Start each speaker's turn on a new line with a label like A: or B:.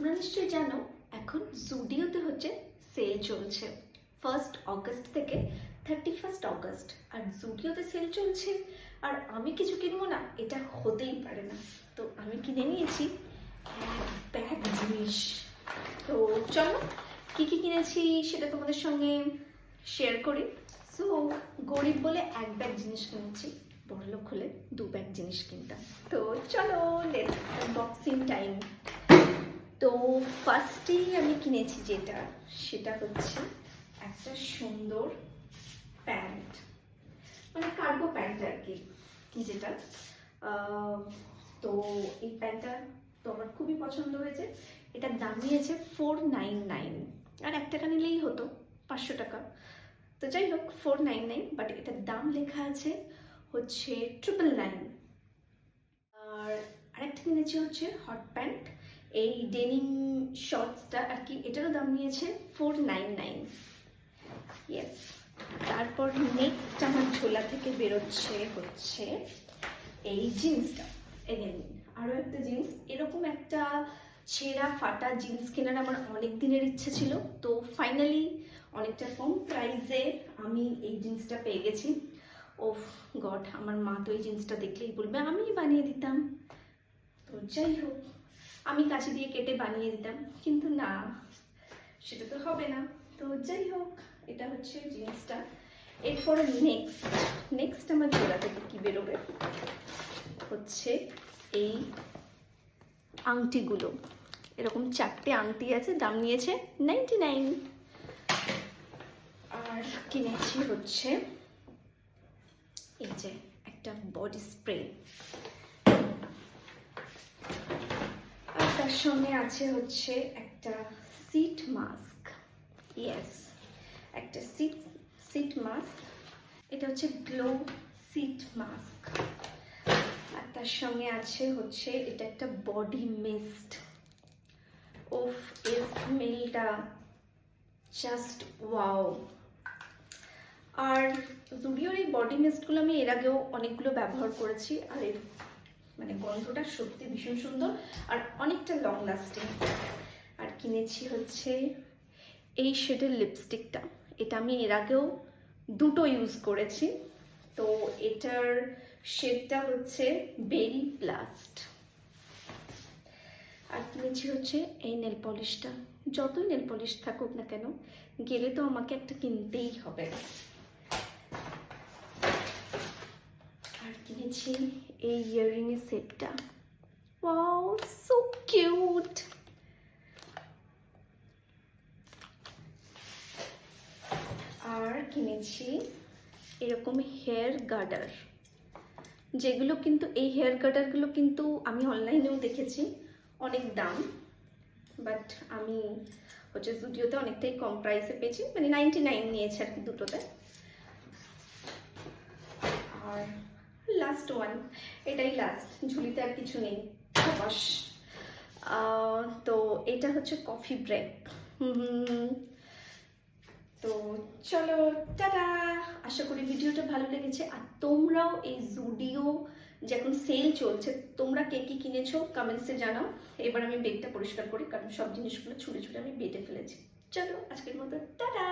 A: তোমরা নিশ্চয়ই জানো, এখন জুডিওতে হচ্ছে সেল চলছে। ফার্স্ট অগস্ট থেকে থার্টি ফার্স্ট অগস্ট আর জুডিওতে সেল চলছে, আর আমি কিছু কিনবো না, এটা হতেই পারে না। তো আমি কিনে নিয়েছি এক ব্যাগ জিনিস। তো চলো, কি কি কিনেছি সেটা তোমাদের সঙ্গে শেয়ার করি। সো গরিব বলে এক ব্যাগ জিনিস কিনেছি, বড়লোক হলে দু ব্যাগ জিনিস কিনতাম। তো চলো লেটস আনবক্সিং টাইম তো ফার্স্টেই আমি কিনেছি যেটা, সেটা হচ্ছে একটা সুন্দর প্যান্ট। মানে কার্গো প্যান্ট আর কি যেটা। তো এই প্যান্টটা তো আমার খুবই পছন্দ হয়েছে। এটার দাম নিয়েছে ফোর নাইন নাইন আর এক টাকা নিলেই হতো, পাঁচশো টাকা। তো যাই হোক ফোর নাইন নাইন বাট এটার দাম লেখা আছে হচ্ছে ট্রিপল নাইন আর আরেকটা কিনেছি হচ্ছে হট প্যান্ট এই ডেনিম শর্টসটা আর কি, এটারও দাম নিয়েছে ফোর নাইন নাইন ইয়েস তারপর নেক্সট আমার ঝোলা থেকে বেরোচ্ছে, হচ্ছে এই জিন্সটা। এনে নিন আরও একটা জিন্স। এরকম একটা ছেঁড়া ফাটা জিন্স কেনার আমার অনেক দিনের ইচ্ছে ছিল। তো ফাইনালি অনেকটা কম প্রাইসে আমি এই জিন্সটা পেয়ে গেছি। ও গড, আমার মা তো এই জিন্সটা দেখলেই বলবে, আমি বানিয়ে দিতাম। তো যাই হোক। আমি কাছে দিয়ে কেটে বানিয়ে দিতাম। কিন্তু না, সেটা তো হবে না। তো যাই হোক, এটা হচ্ছে জিন্সটা। এরপরে নেক্সট নেক্সট আমার জোড়া থেকে কী বেরোবে? হচ্ছে এই আংটিগুলো। এরকম চারটে আংটি আছে, দাম নিয়েছে নাইনটি নাইন আর কিনেছি হচ্ছে এই যে একটা বডি স্প্রে আর তার সঙ্গে আছে হচ্ছে একটা সিট মাস্ক ইয়েস একটা সিট সিট মাস্ক এটা হচ্ছে গ্লো সিট মাস্ক আর তার সঙ্গে আছে হচ্ছে এটা একটা বডি মিস্ট ওফ এর স্মেলটা জাস্ট ওয়াও আর জুডিওর এই বডি মিস্টগুলো আমি এর আগেও অনেকগুলো ব্যবহার করেছি, আর এর মানে গন্ধটা সত্যি ভীষণ সুন্দর আর অনেকটা লং লাস্টিং আর কিনেছি হচ্ছে এই শেডের লিপস্টিকটা এটা আমি এর আগেও দুটো ইউজ করেছি। তো এটার শেডটা হচ্ছে বেরি প্লাস্ট আর কিনেছি হচ্ছে এই নেল পলিশটা যতই নেল পলিশ থাকুক না কেন, গেলে তো আমাকে একটা কিনতেই হবে। আর কিনেছি এই ইয়াররিং এর সেটটা ওয়াও সো কিউট আর কিনেছি এরকম হেয়ার গার্ডার যেগুলো কিন্তু, এই হেয়ার গার্ডারগুলো কিন্তু আমি অনলাইনেও দেখেছি, অনেক দাম। বাট আমি হচ্ছে জুডিওতে অনেকটাই কম প্রাইসে পেয়েছি মানে নাইনটি নাইন নিয়েছে আর কি দুটোতে। আর লাস্ট ওয়ান এটাই লাস্ট ঝুলিতে আর কিছু নেই। বাস তো এটা হচ্ছে কফি ব্রেক তো চলো, টাটা! আশা করি ভিডিওটা ভালো লেগেছে। আর তোমরাও এই জুডিও যে এখন সেল চলছে, তোমরা কে কি কিনেছো কমেন্টসে জানাও। এবার আমি বেগটা পরিষ্কার করি, কারণ সব জিনিসগুলো ছুঁড়ে ছুঁড়ে আমি বেটে ফেলেছি। চলো, আজকের মতো, টাটা!